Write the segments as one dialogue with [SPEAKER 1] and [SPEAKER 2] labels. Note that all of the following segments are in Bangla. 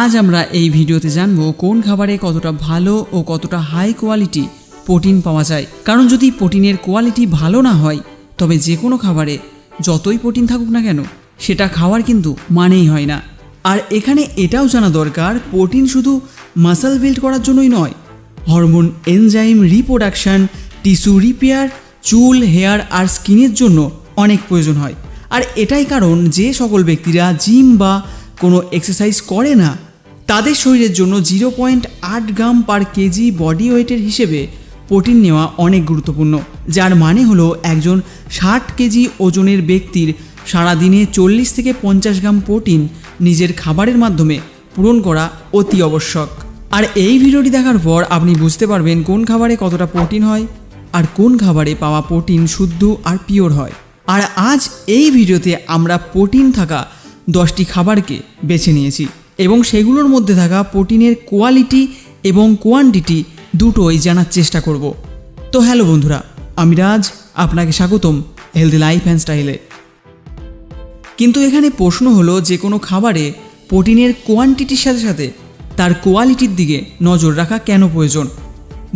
[SPEAKER 1] আজ আমরা এই ভিডিওতে জানব কোন খাবারে কতটা ভালো ও কতটা হাই কোয়ালিটি প্রোটিন পাওয়া যায়। কারণ যদি প্রোটিনের কোয়ালিটি ভালো না হয়, তবে যে কোনো খাবারে যতই প্রোটিন থাকুক না কেন, সেটা খাওয়ার কিন্তু মানেই হয় না। আর এখানে এটাও জানা দরকার, প্রোটিন শুধু মাসল বিল্ড করার জন্যই নয়, hormone enzyme reproduction, tissue repair, চুল, হেয়ার আর স্কিনের জন্য অনেক প্রয়োজন হয়। আর এটাই কারণ যে সকল ব্যক্তিরা জিম বা কোনো এক্সারসাইজ করে না, তাদের শরীরের জন্য জিরো পয়েন্ট আট গ্রাম পার কেজি বডি ওয়েটের হিসেবে প্রোটিন নেওয়া অনেক গুরুত্বপূর্ণ, যার মানে হলো একজন ষাট কেজি ওজনের ব্যক্তির সারাদিনে চল্লিশ থেকে পঞ্চাশ গ্রাম প্রোটিন নিজের খাবারের মাধ্যমে পূরণ করা অতি আবশ্যক। আর এই ভিডিওটি দেখার পর আপনি বুঝতে পারবেন কোন খাবারে কতটা প্রোটিন হয় আর কোন খাবারে পাওয়া প্রোটিন শুদ্ধ আর পিওর হয়। আর আজ এই ভিডিওতে আমরা প্রোটিন থাকা দশটি খাবারকে বেছে নিয়েছি এবং সেগুলোর মধ্যে থাকা প্রোটিনের কোয়ালিটি এবং কোয়ান্টিটি দুটোই জানার চেষ্টা করব। তো হ্যালো বন্ধুরা, আমি রাজ, আপনাকে স্বাগতম হেলদি লাইফ অ্যান্ড স্টাইলে কিন্তু এখানে প্রশ্ন হলো যে কোনো খাবারে প্রোটিনের কোয়ান্টিটির সাথে সাথে তার কোয়ালিটির দিকে নজর রাখা কেন প্রয়োজন?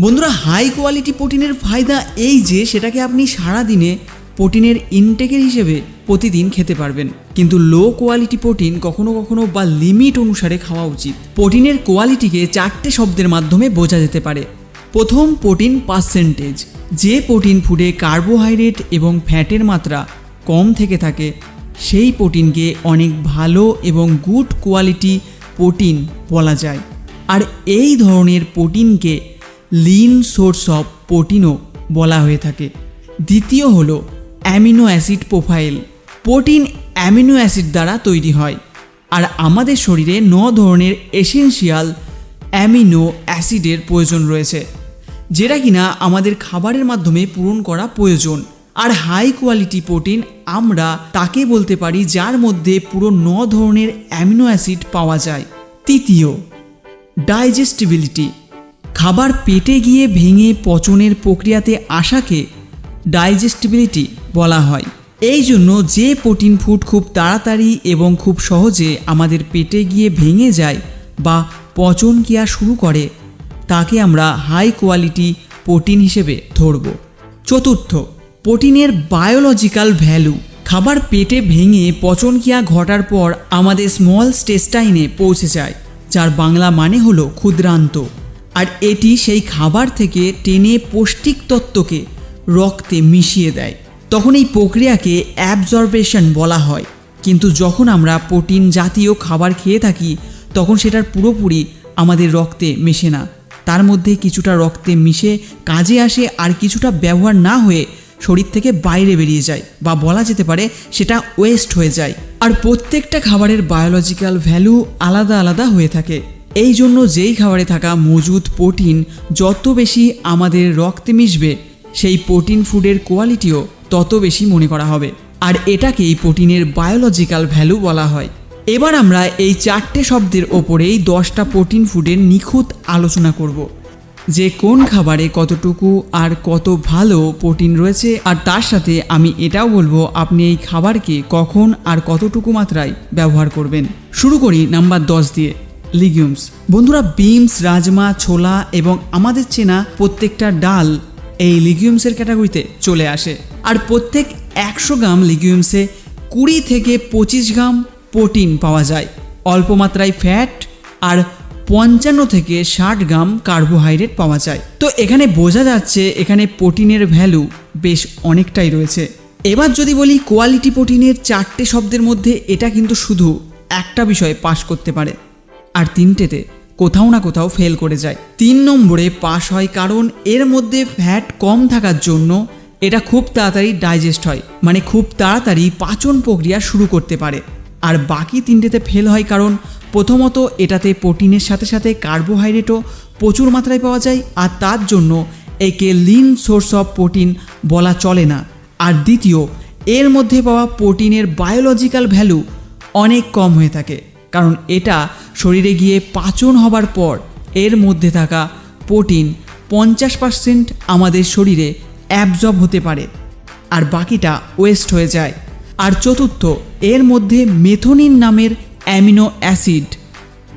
[SPEAKER 1] বন্ধুরা, হাই কোয়ালিটি প্রোটিনের ফায়দা এই যে সেটাকে আপনি সারা দিনে প্রোটিনের ইনটেকের হিসেবে প্রতিদিন খেতে পারবেন। কিন্তু লো কোয়ালিটি প্রোটিন কখনো কখনো বা লিমিট অনুসারে খাওয়া উচিত। প্রোটিনের কোয়ালিটিকে চারটে শব্দের মাধ্যমে বোঝা যেতে পারে। প্রথম প্রোটিন পার্সেন্টেজ। যে প্রোটিন ফুডে কার্বোহাইড্রেট এবং ফ্যাটের মাত্রা কম থেকে থাকে, সেই প্রোটিনকে অনেক ভালো এবং গুড কোয়ালিটি প্রোটিন বলা যায়। আর এই ধরনের প্রোটিনকে লিন সোর্স অফ প্রোটিনও বলা হয়ে থাকে। দ্বিতীয় হলো amino acid profile. Protein amino acid দ্বারা তৈরি হয়। আর আমাদের শরীরে ন ধরনের এসেনশিয়াল অ্যামিনো অ্যাসিডের প্রয়োজন রয়েছে, যেটা কিনা আমাদের খাবারের মাধ্যমে পূরণ করা প্রয়োজন। আর হাই কোয়ালিটি প্রোটিন আমরা তাকে বলতে পারি যার মধ্যে পুরো ন ধরনের অ্যামিনো অ্যাসিড পাওয়া যায়। তৃতীয়, ডাইজেস্টিবিলিটি। খাবার পেটে গিয়ে ভেঙে পচনের প্রক্রিয়াতে আসাকে ডাইজেস্টিবিলিটি বলা হয়। এই জন্য যে প্রোটিন ফুড খুব তাড়াতাড়ি এবং খুব সহজে আমাদের পেটে গিয়ে ভেঙে যায় বা পচন ক্রিয়া শুরু করে, তাকে আমরা হাই কোয়ালিটি প্রোটিন হিসেবে ধরব। চতুর্থ, প্রোটিনের বায়োলজিক্যাল ভ্যালু। খাবার পেটে ভেঙে পচন পচনক্রিয়া ঘটার পর আমাদের স্মল স্টেস্টাইনে পৌঁছে যায়, যার বাংলা মানে হলো ক্ষুদ্রান্ত। আর এটি সেই খাবার থেকে টেনে পৌষ্টিক তত্ত্বকে রক্তে মিশিয়ে দেয়। তখন এই প্রক্রিয়াকে অ্যাবজর্বেশন বলা হয়। কিন্তু যখন আমরা প্রোটিন জাতীয় খাবার খেয়ে থাকি, তখন সেটার পুরোপুরি আমাদের রক্তে মেশে না। তার মধ্যে কিছুটা রক্তে মিশে কাজে আসে আর কিছুটা ব্যবহার না হয়ে শরীর থেকে বাইরে বেরিয়ে যায় বা বলা যেতে পারে সেটা ওয়েস্ট হয়ে যায়। আর প্রত্যেকটা খাবারের বায়োলজিক্যাল ভ্যালু আলাদা আলাদা হয়ে থাকে। এই জন্য যেই খাবারে থাকা মজুদ প্রোটিন যত বেশি আমাদের রক্তে মিশবে সেই প্রোটিন ফুডের কোয়ালিটিও তত বেশি মনে করা হবে। আর এটাকেই প্রোটিনের বায়োলজিক্যাল ভ্যালু বলা হয়। এবার আমরা এই চারটে শব্দের ওপরেই দশটা প্রোটিন ফুডের নিখুঁত আলোচনা করব। যে কোন খাবারে কতটুকু আর কত ভালো প্রোটিন রয়েছে, আর তার সাথে আমি এটাও বলব, আপনি এই খাবারকে কখন আর কতটুকু মাত্রায় ব্যবহার করবেন। শুরু করি নাম্বার দশ দিয়ে। লিগিউমস। বন্ধুরা, বিমস, রাজমা, ছোলা এবং আমাদের চেনা প্রত্যেকটা ডাল এই লিগিউমসের ক্যাটাগরিতে চলে আসে। আর প্রত্যেক একশো গ্রাম লিগিউমসে কুড়ি থেকে পঁচিশ গ্রাম প্রোটিন পাওয়া যায়। অল্প মাত্রায় ফ্যাট আর পঞ্চান্ন থেকে ষাট গ্রাম কার্বোহাইড্রেট পাওয়া যায়। তো এখানে বোঝা যাচ্ছে এখানে প্রোটিনের ভ্যালু বেশ অনেকটাই রয়েছে। এবার যদি বলি কোয়ালিটি প্রোটিনের চারটে শব্দের মধ্যে এটা কিন্তু শুধু একটা বিষয় পাশ করতে পারে। আর তিনটেতে কোথাও না কোথাও ফেল করে যায়। তিন নম্বরে পাস হয় কারণ এর মধ্যে ফ্যাট কম থাকার জন্য এটা খুব তাড়াতাড়ি ডাইজেস্ট হয় মানে খুব তাড়াতাড়ি পাচন প্রক্রিয়া শুরু করতে পারে। আর বাকি তিনটেতে ফেল হয় কারণ প্রথমত এটাতে প্রোটিনের সাথে সাথে কার্বোহাইড্রেটও প্রচুর মাত্রায় পাওয়া যায়, আর তার জন্য একে লিন সোর্স অফ প্রোটিন বলা চলে না। আর দ্বিতীয়, এর মধ্যে পাওয়া প্রোটিনের বায়োলজিক্যাল ভ্যালু অনেক কম হয়ে থাকে। কারণ এটা শরীরে গিয়ে পাচন হবার পর এর মধ্যে থাকা প্রোটিন পঞ্চাশ পার্সেন্ট আমাদের শরীরে অ্যাবজর্ব হতে পারে আর বাকিটা ওয়েস্ট হয়ে যায়। আর চতুর্থ, এর মধ্যে মেথোনিন নামের অ্যামিনো অ্যাসিড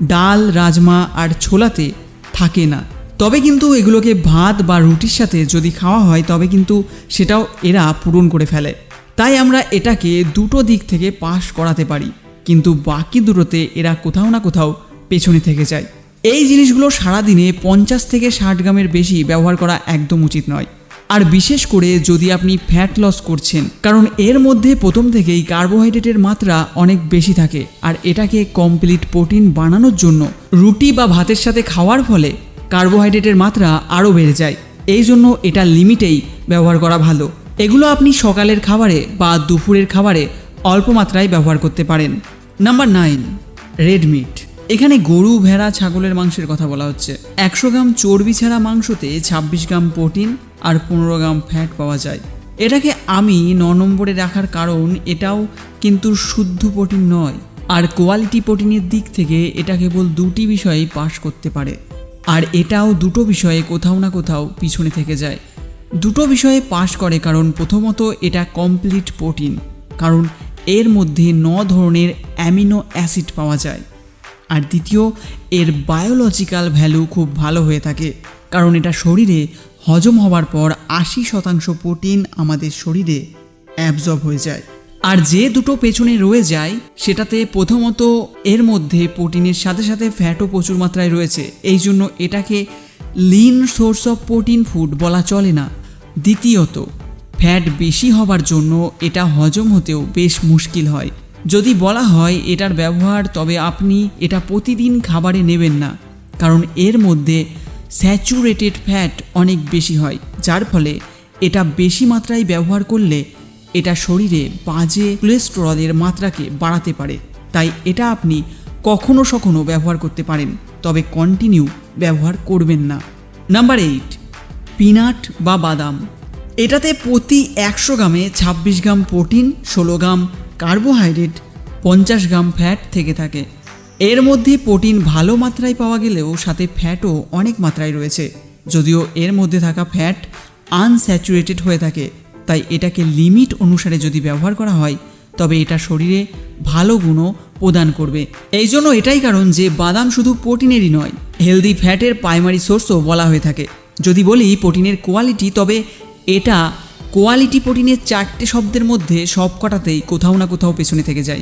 [SPEAKER 1] ডাল, রাজমা আর ছোলাতে থাকে না। তবে কিন্তু এগুলোকে ভাত বা রুটির সাথে যদি খাওয়া হয়, তবে কিন্তু সেটাও এরা পূরণ করে ফেলে। তাই আমরা এটাকে দুটো দিক থেকে পাশ করাতে পারি। কিন্তু বাকি দুটোতে এরা কোথাও না কোথাও পেছনে থেকে যায়। এই জিনিসগুলো সারাদিনে পঞ্চাশ থেকে ষাট গ্রামের বেশি ব্যবহার করা একদম উচিত নয়। আর বিশেষ করে যদি আপনি ফ্যাট লস করছেন, কারণ এর মধ্যে প্রথম থেকেই কার্বোহাইড্রেটের মাত্রা অনেক বেশি থাকে, আর এটাকে কমপ্লিট প্রোটিন বানানোর জন্য রুটি বা ভাতের সাথে খাওয়ার ফলে কার্বোহাইড্রেটের মাত্রা আরও বেড়ে যায়। এই জন্য এটা লিমিটেই ব্যবহার করা ভালো। এগুলো আপনি সকালের খাবারে বা দুপুরের খাবারে অল্প মাত্রায় ব্যবহার করতে পারেন। নাম্বার নাইন রেড মিট এখানে গরু, ভেড়া, ছাগলের মাংসের কথা বলা হচ্ছে। একশো গ্রাম চর্বি ছাড়া মাংসতে ছাব্বিশ গ্রাম প্রোটিন আর পনেরো গ্রাম ফ্যাট পাওয়া যায়। এটাকে আমি ন নম্বরে রাখার কারণ এটাও কিন্তু শুদ্ধ প্রোটিন নয়। আর কোয়ালিটি প্রোটিনের দিক থেকে এটা কেবল দুটি বিষয়েই পাশ করতে পারে। আর এটাও দুটো বিষয়ে কোথাও না কোথাও পিছনে থেকে যায়। দুটো বিষয়ে পাশ করে কারণ প্রথমত এটা কমপ্লিট প্রোটিন কারণ এর মধ্যে ন ধরনের অ্যামিনো অ্যাসিড পাওয়া যায়। আর দ্বিতীয়, এর বায়োলজিক্যাল ভ্যালু খুব ভালো হয়ে থাকে, কারণ এটা শরীরে হজম হওয়ার পর আশি শতাংশ প্রোটিন আমাদের শরীরে অ্যাবজর্ব হয়ে যায়। আর যে দুটো পেছনে রয়ে যায়, সেটাতে প্রথমত এর মধ্যে প্রোটিনের সাথে সাথে ফ্যাটও প্রচুর মাত্রায় রয়েছে, এই জন্য এটাকে lean source of protein food বলা চলে না। দ্বিতীয়ত ফ্যাট বেশি হবার জন্য এটা হজম হতেও বেশ মুশকিল হয়। যদি বলা হয় এটার ব্যবহার, তবে আপনি এটা প্রতিদিন খাবারে নেবেন না, কারণ এর মধ্যে স্যাচুরেটেড ফ্যাট অনেক বেশি হয়, যার ফলে এটা বেশি মাত্রায় ব্যবহার করলে এটা শরীরে বাজে কোলেস্টেরলের মাত্রাকে বাড়াতে পারে। তাই এটা আপনি কখনো সখনো ব্যবহার করতে পারেন, তবে কন্টিনিউ ব্যবহার করবেন না। নাম্বার এইট, পিনাট বা বাদাম। এটাতে প্রতি একশো গ্রামে ছাব্বিশ গ্রাম প্রোটিন, ষোলো গ্রাম কার্বোহাইড্রেট, পঞ্চাশ গ্রাম ফ্যাট থেকে থাকে। এর মধ্যে প্রোটিন ভালো মাত্রায় পাওয়া গেলেও সাথে ফ্যাটও অনেক মাত্রায় রয়েছে। যদিও এর মধ্যে থাকা ফ্যাট আনস্যাচুরেটেড হয়ে থাকে, তাই এটাকে লিমিট অনুসারে যদি ব্যবহার করা হয়, তবে এটা শরীরে ভালো গুণও প্রদান করবে। এই জন্য এটাই কারণ যে বাদাম শুধু প্রোটিনেরই নয় হেলদি ফ্যাটের প্রাইমারি সোর্সও বলা হয়ে থাকে। যদি বলি প্রোটিনের কোয়ালিটি তবে এটা কোয়ালিটি প্রোটিনের চারটে শব্দের মধ্যে সব কটাতেই কোথাও না কোথাও পেছনে থেকে যায়।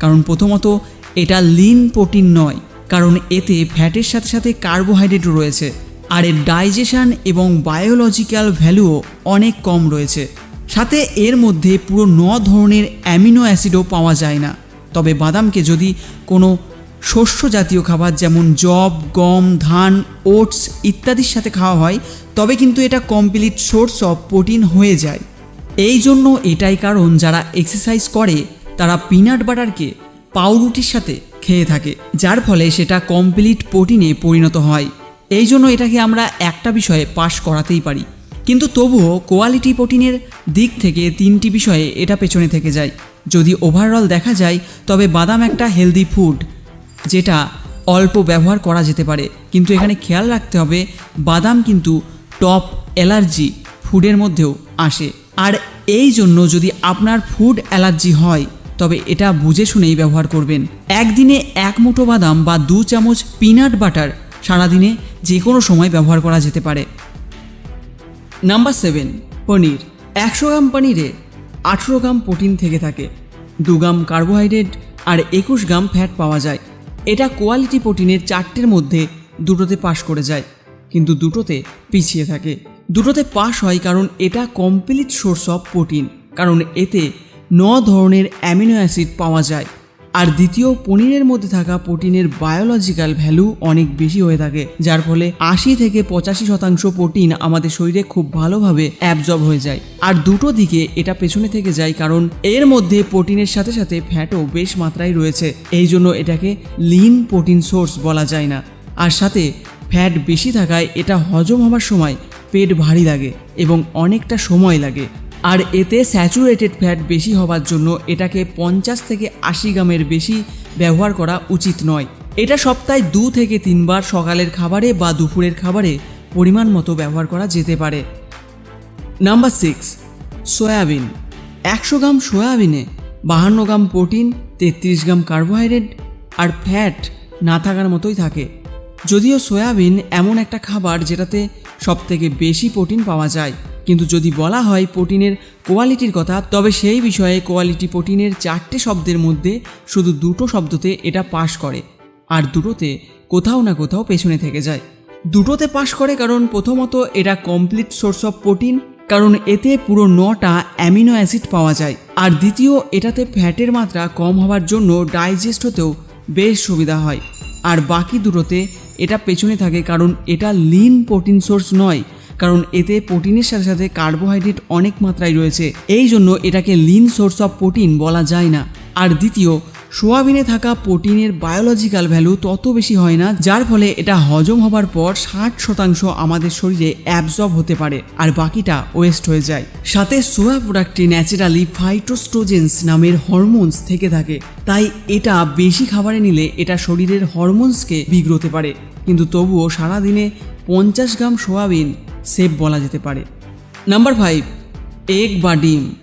[SPEAKER 1] কারণ প্রথমত, এটা লিন প্রোটিন নয়, কারণ এতে ফ্যাটের সাথে সাথে কার্বোহাইড্রেটও রয়েছে, আর এর ডাইজেশান এবং বায়োলজিক্যাল ভ্যালুও অনেক কম রয়েছে। সাথে এর মধ্যে পুরো ন ধরনের অ্যামিনো অ্যাসিডও পাওয়া যায় না। তবে বাদামকে যদি কোনো শস্য জাতীয় খাবার যেমন জব গম, ধান, ওটস ইত্যাদির সাথে খাওয়া হয়, তবে কিন্তু এটা কমপ্লিট সোর্স অফ প্রোটিন হয়ে যায়। এই জন্য এটাই কারণ যারা এক্সারসাইজ করে, তারা পিনাট বাটারকে পাউরুটির সাথে খেয়ে থাকে, যার ফলে সেটা কমপ্লিট প্রোটিনে পরিণত হয়। এই জন্য এটাকে আমরা একটা বিষয়ে পাশ করাতেই পারি। কিন্তু তবুও কোয়ালিটি প্রোটিনের দিক থেকে তিনটি বিষয়ে এটা পেছনে থেকে যায়। যদি ওভারঅল দেখা যায়, তবে বাদাম একটা হেলদি ফুড যেটা অল্প ব্যবহার করা যেতে পারে। কিন্তু এখানে খেয়াল রাখতে হবে, বাদাম কিন্তু টপ অ্যালার্জি ফুডের মধ্যেও আসে। আর এই জন্য যদি আপনার ফুড অ্যালার্জি হয়, তবে এটা বুঝে শুনেই ব্যবহার করবেন। একদিনে এক মুঠো বাদাম বা দু চামচ পিনাট বাটার সারাদিনে যে কোনো সময় ব্যবহার করা যেতে পারে। Number seven paneer. একশো গ্রাম পনিরে আঠেরো গ্রাম প্রোটিন থেকে থাকে। দু গ্রাম কার্বোহাইড্রেট আর একুশ গ্রাম ফ্যাট পাওয়া যায়। এটা কোয়ালিটি প্রোটিনের চারটের মধ্যে দুটোতে পাশ করে যায়, কিন্তু দুটোতে পিছিয়ে থাকে। দুটোতে পাস হয় কারণ এটা কমপ্লিট সোর্স অফ প্রোটিন কারণ এতে ন ধরনের অ্যামিনো অ্যাসিড পাওয়া যায়। আর দ্বিতীয় পনিরের মধ্যে থাকা প্রোটিনের বায়োলজিক্যাল ভ্যালু অনেক বেশি হয়ে থাকে, যার ফলে আশি থেকে পঁচাশি শতাংশ প্রোটিন আমাদের শরীরে খুব ভালোভাবে অ্যাবজর্ব হয়ে যায়। আর দুটো দিকে এটা পেছনে থেকে যায় কারণ এর মধ্যে প্রোটিনের সাথে সাথে ফ্যাটও বেশ মাত্রায় রয়েছে, এই জন্য এটাকে লিন প্রোটিন সোর্স বলা যায় না। আর সাথে ফ্যাট বেশি থাকায় এটা হজম হবার সময় পেট ভারী লাগে এবং অনেকটা সময় লাগে। আর এতে স্যাচুরেটেড ফ্যাট বেশি হওয়ার জন্য এটাকে পঞ্চাশ থেকে আশি গ্রামের বেশি ব্যবহার করা উচিত নয়। এটা সপ্তাহে দু থেকে তিনবার সকালের খাবারে বা দুপুরের খাবারে পরিমাণ মতো ব্যবহার করা যেতে পারে। Number six, soybean. একশো গ্রাম সয়াবিনে বাহান্ন গ্রাম প্রোটিন, তেত্রিশ গ্রাম কার্বোহাইড্রেট আর ফ্যাট না থাকার মতোই থাকে। যদিও সয়াবিন এমন একটা খাবার যেটাতে সবথেকে বেশি প্রোটিন পাওয়া যায়। কিন্তু যদি বলা হয় প্রোটিনের কোয়ালিটির কথা, তবে সেই বিষয়ে কোয়ালিটি প্রোটিনের চারটে শব্দের মধ্যে শুধু দুটো শব্দতে এটা পাশ করে, আর দুটোতে কোথাও না কোথাও পেছনে থেকে যায়। দুটোতে পাশ করে কারণ প্রথমত এটা কমপ্লিট সোর্স অফ প্রোটিন কারণ এতে পুরো নটা অ্যামিনো অ্যাসিড পাওয়া যায়, আর দ্বিতীয়, এটাতে ফ্যাটের মাত্রা কম হওয়ার জন্য ডাইজেস্ট হতেও বেশ সুবিধা হয়। আর বাকি দুটোতে এটা পেছনে থাকে কারণ এটা লিন প্রোটিন সোর্স নয় কারণ এতে প্রোটিনের সাথে সাথে কার্বোহাইড্রেট অনেক মাত্রায় রয়েছে। এই জন্য এটাকে লিন সোর্স অফ প্রোটিন বলা যায় না। আর দ্বিতীয়, সোয়াবিনে থাকা প্রোটিনের বায়োলজিক্যাল ভ্যালু তত বেশি হয় না, যার ফলে এটা হজম হবার পর ষাট শতাংশ আমাদের শরীরে অ্যাবজর্ব হতে পারে আর বাকিটা ওয়েস্ট হয়ে যায়। সাথে সোয়া প্রোডাক্টে ন্যাচারালি ফাইটোস্ট্রোজেন্স নামের হরমোনস থেকে থাকে। তাই এটা বেশি খাবারে নিলে এটা শরীরের হরমোনসকে বিগ্রতে পারে। কিন্তু তবুও সারাদিনে পঞ্চাশ গ্রাম সোয়াবিন সেভ বলা যেতে পারে। নাম্বার ফাইভ এগ বা ডিম।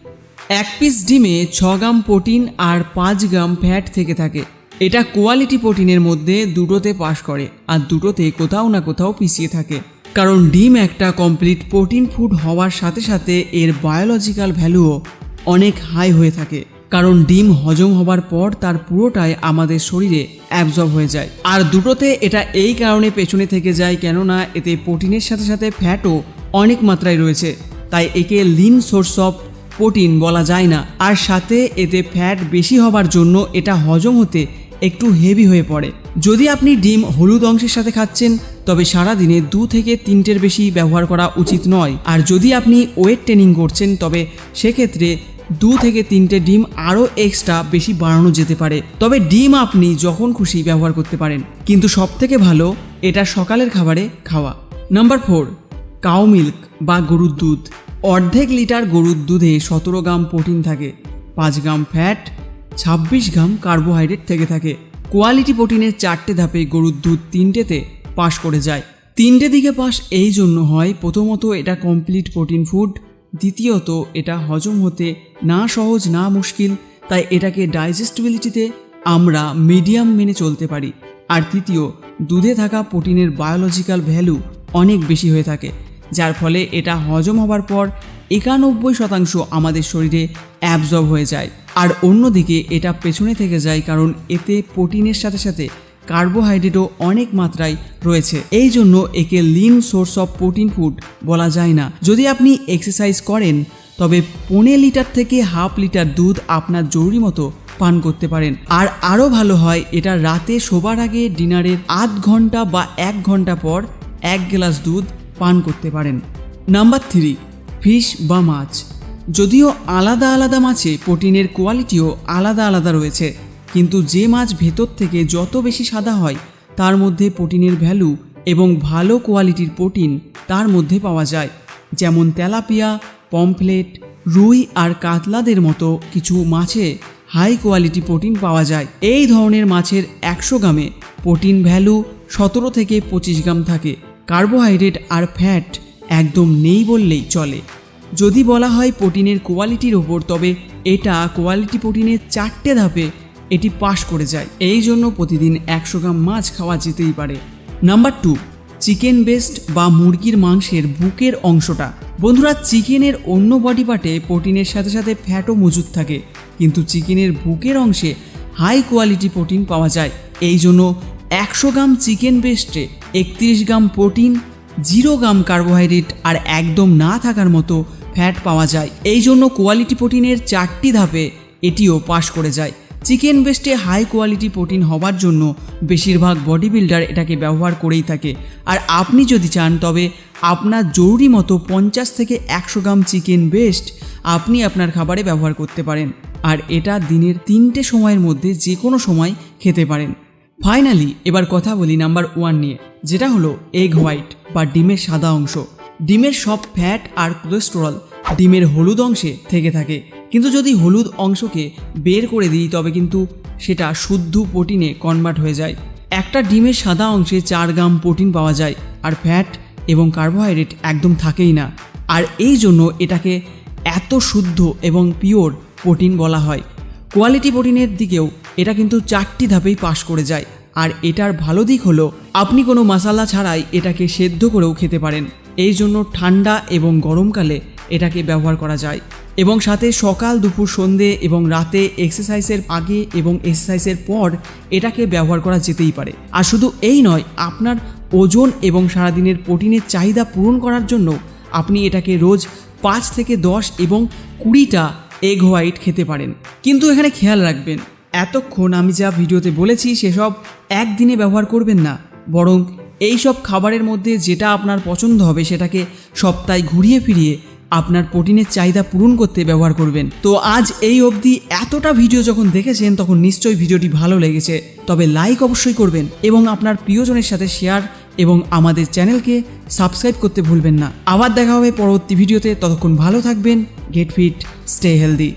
[SPEAKER 1] এক পিস ডিমে ছ গ্রাম প্রোটিন আর পাঁচ গ্রাম ফ্যাট থেকে থাকে। এটা কোয়ালিটি প্রোটিনের মধ্যে দুটোতে পাস করে আর দুটোতে কোথাও না কোথাও পিছিয়ে থাকে। কারণ ডিম একটা কমপ্লিট প্রোটিন ফুড হওয়ার সাথে সাথে এর বায়োলজিক্যাল ভ্যালুও অনেক হাই হয়ে থাকে। কারণ ডিম হজম হবার পর তার পুরোটাই আমাদের শরীরে অ্যাবজর্ব হয়ে যায়। আর দুটোতে এটা এই কারণে পেছনে থেকে যায় কেননা এতে প্রোটিনের সাথে সাথে ফ্যাটও অনেক মাত্রায় রয়েছে। তাই একে লিন সোর্স অফ প্রোটিন বলা যায় না। আর সাথে এতে ফ্যাট বেশি হবার জন্য এটা হজম হতে একটু হেভি হয়ে পড়ে। যদি আপনি ডিম হলুদ অংশের সাথে খাচ্ছেন, তবে সারা দিনে দু থেকে তিনটের বেশি ব্যবহার করা উচিত নয়। আর যদি আপনি ওয়েট ট্রেনিং করছেন, তবে সেক্ষেত্রে দু থেকে তিনটে ডিম আরও এক্সট্রা বেশি বাড়ানো যেতে পারে। তবে ডিম আপনি যখন খুশি ব্যবহার করতে পারেন। কিন্তু সবথেকে ভালো, এটা সকালের খাবারে খাওয়া। নাম্বার ফোর কাউ মিল্ক বা গরুর দুধ। অর্ধেক লিটার গরুর দুধে সতেরো গ্রাম প্রোটিন থাকে, পাঁচ গ্রাম ফ্যাট ছাব্বিশ গ্রাম কার্বোহাইড্রেট থেকে থাকে। কোয়ালিটি প্রোটিনের চারটে ধাপে গরুর দুধ তিনটেতে পাশ করে যায়। তিনটে দিকে পাস এই জন্য হয়, প্রথমত এটা কমপ্লিট প্রোটিন ফুড দ্বিতীয়ত, এটা হজম হতে না সহজ, না মুশকিল, তাই এটাকে ডাইজেস্টিবিলিটিতে আমরা মিডিয়াম মেনে চলতে পারি। আর তৃতীয়, দুধে থাকা প্রোটিনের বায়োলজিক্যাল ভ্যালু অনেক বেশি হয়ে থাকে, যার ফলে এটা হজম হবার পর একানব্বই শতাংশ আমাদের শরীরে অ্যাবজর্ব হয়ে যায়। আর অন্যদিকে এটা পেছনে থেকে যায়, কারণ এতে প্রোটিনের সাথে সাথে কার্বোহাইড্রেটও অনেক মাত্রায় রয়েছে। এই জন্য একে lean source of protein food বলা যায় না। যদি আপনি এক্সারসাইজ করেন, তবে পনেরো লিটার থেকে হাফ লিটার দুধ আপনার জরুরি মতো পান করতে পারেন। আর আরও ভালো হয়, এটা রাতে শোবার আগে ডিনারের আধ ঘণ্টা বা এক ঘণ্টা পর এক গ্লাস দুধ পান করতে পারেন। নাম্বার থ্রি ফিশ বা মাছ। যদিও আলাদা আলাদা মাছে প্রোটিনের কোয়ালিটিও আলাদা আলাদা রয়েছে কিন্তু যে মাছ ভেতর থেকে যত বেশি সাদা হয়, তার মধ্যে প্রোটিনের ভ্যালু এবং ভালো কোয়ালিটির প্রোটিন তার মধ্যে পাওয়া যায়। যেমন তেলাপিয়া, পমফ্লেট, রুই আর কাতলাদের মতো কিছু মাছে হাই কোয়ালিটি প্রোটিন পাওয়া যায়। এই ধরনের মাছের একশো গ্রামে প্রোটিন ভ্যালু সতেরো থেকে পঁচিশ গ্রাম থাকে। কার্বোহাইড্রেট আর ফ্যাট একদম নেই বললেই চলে। যদি বলা হয় প্রোটিনের কোয়ালিটির ওপর, তবে এটা কোয়ালিটি প্রোটিনের চারটে ধাপে এটি পাশ করে যায়। এই জন্য প্রতিদিন একশো গ্রাম মাছ খাওয়া যেতেই পারে। নাম্বার টু চিকেন বেস্ট বা মুরগির মাংসের বুকের অংশটা। বন্ধুরা, চিকেনের অন্য বডি পার্টে প্রোটিনের সাথে সাথে ফ্যাটও মজুদ থাকে। কিন্তু চিকেনের বুকের অংশে হাই কোয়ালিটি প্রোটিন পাওয়া যায়। এই জন্য একশো গ্রাম চিকেন বেস্টে একত্রিশ gram protein zero gram carbohydrate আর একদম না থাকার মতো ফ্যাট পাওয়া যায়। এই জন্য কোয়ালিটি প্রোটিনের চারটি ধাপে এটিও পাশ করে যায়। চিকেন বেস্টে হাই কোয়ালিটি প্রোটিন হওয়ার জন্য বেশিরভাগ বডি বিল্ডার এটাকে ব্যবহার করেই থাকে। আর আপনি যদি চান, তবে আপনার জরুরি মতো পঞ্চাশ থেকে একশো গ্রাম চিকেন বেস্ট আপনি আপনার খাবারে ব্যবহার করতে পারেন। আর এটা দিনের তিনটে সময়ের মধ্যে যে কোনো সময় খেতে পারেন। ফাইনালি, এবার কথা বলি নাম্বার ওয়ান নিয়ে, যেটা হলো এগ হোয়াইট বা ডিমের সাদা অংশ। ডিমের সব ফ্যাট আর কোলেস্টেরল ডিমের হলুদ অংশে থেকে থাকে। কিন্তু যদি হলুদ অংশকে বের করে দিই, তবে কিন্তু সেটা শুদ্ধ প্রোটিনে কনভার্ট হয়ে যায়। একটা ডিমের সাদা অংশে চার গ্রাম প্রোটিন পাওয়া যায়, আর ফ্যাট এবং কার্বোহাইড্রেট একদম থাকেই না। আর এই জন্য এটাকে এত শুদ্ধ এবং পিওর প্রোটিন বলা হয়। কোয়ালিটি প্রোটিনের দিকেও এটা কিন্তু চারটি ধাপেই পাশ করে যায়। আর এটার ভালো দিক হলো, আপনি কোনো মশালা ছাড়াই এটাকে সেদ্ধ করেও খেতে পারেন। এই জন্য ঠান্ডা এবং গরমকালে এটাকে ব্যবহার করা যায়। এবং সাথে সকাল, দুপুর, সন্ধে এবং রাতে এক্সারসাইজের আগে এবং এক্সারসাইজের পর এটাকে ব্যবহার করা যেতেই পারে। আর শুধু এই নয়, আপনার ওজন এবং সারাদিনের প্রোটিনের চাহিদা পূরণ করার জন্য আপনি এটাকে রোজ পাঁচ থেকে দশ এবং কুড়িটা এগ হোয়াইট খেতে পারেন। কিন্তু এখানে খেয়াল রাখবেন, এতক্ষণ আমি যা ভিডিওতে বলেছি সেসব একদিনে ব্যবহার করবেন না। বরং এই সব খাবারের মধ্যে যেটা আপনার পছন্দ হবে সেটাকে সপ্তাহে ঘুরিয়ে ফিরিয়ে আপনার প্রোটিনের চাহিদা পূরণ করতে ব্যবহার করবেন। তো আজ এই অবধি এতটা ভিডিও যখন দেখেছেন, তখন নিশ্চয়ই ভিডিওটি ভালো লেগেছে। তবে লাইক অবশ্যই করবেন এবং আপনার প্রিয়জনের সাথে শেয়ার এবং আমাদের চ্যানেলকে সাবস্ক্রাইব করতে ভুলবেন না। আবার দেখা হবে পরবর্তী ভিডিওতে। ততক্ষণ ভালো থাকবেন, গেট ফিট, স্টে হেলদি।